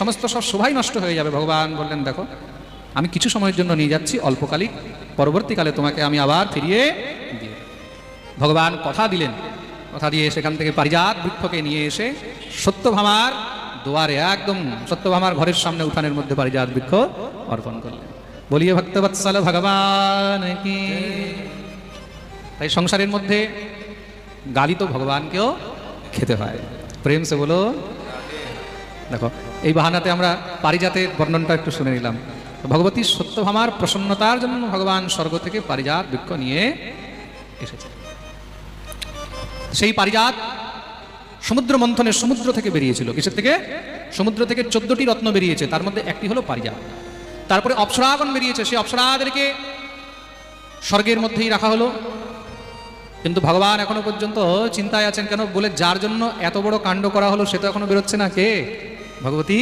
সমস্ত সব শোভাই নষ্ট হয়ে যাবে, ভগবান বললেন, দেখো, আমি কিছু সময়ের জন্য নিয়ে যাচ্ছি, অল্পকালিক। পরবর্তীকালে তোমাকে আমি আবার ফিরিয়ে দিয়ে ভগবান কথা দিলেন। কথা দিয়ে সেখান থেকে পারিজাত বৃক্ষকে নিয়ে এসে সত্যভামার দুয়ারে, একদম সত্যভামার ঘরের সামনে উঠানের মধ্যে পারিজাত বৃক্ষ অর্পণ করলেন। বলিয়ে, ভক্তবৎসল ভগবান কি? তাই সংসারের মধ্যে গালি তো ভগবানকেও খেতে হয়। প্রেম সে বলো দেখো, এই বাহানাতে আমরা পারিজাতের বর্ণনটা একটু শুনে নিলাম। ভগবতী সত্যভামার প্রসন্নতার জন্য ভগবান স্বর্গ থেকে পারিজাত বৃক্ষ নিয়ে এসেছে। সেই পারিজাত সমুদ্র মন্থনের সমুদ্র থেকে বেরিয়েছিল। কিসের থেকে? সমুদ্র থেকে চোদ্দটি রত্ন বেরিয়েছে। তার মধ্যে একটি হলো পারিজাত। তারপরে অপ্সরাগণ বেরিয়েছে। সেই অপ্সরাদেরকে স্বর্গের মধ্যেই রাখা হলো। কিন্তু ভগবান এখনও পর্যন্ত চিন্তায় আছেন কেন? বলে, যার জন্য এত বড় কাণ্ড করা হলো, সে তো এখনও বেরোচ্ছে না। কে? ভগবতী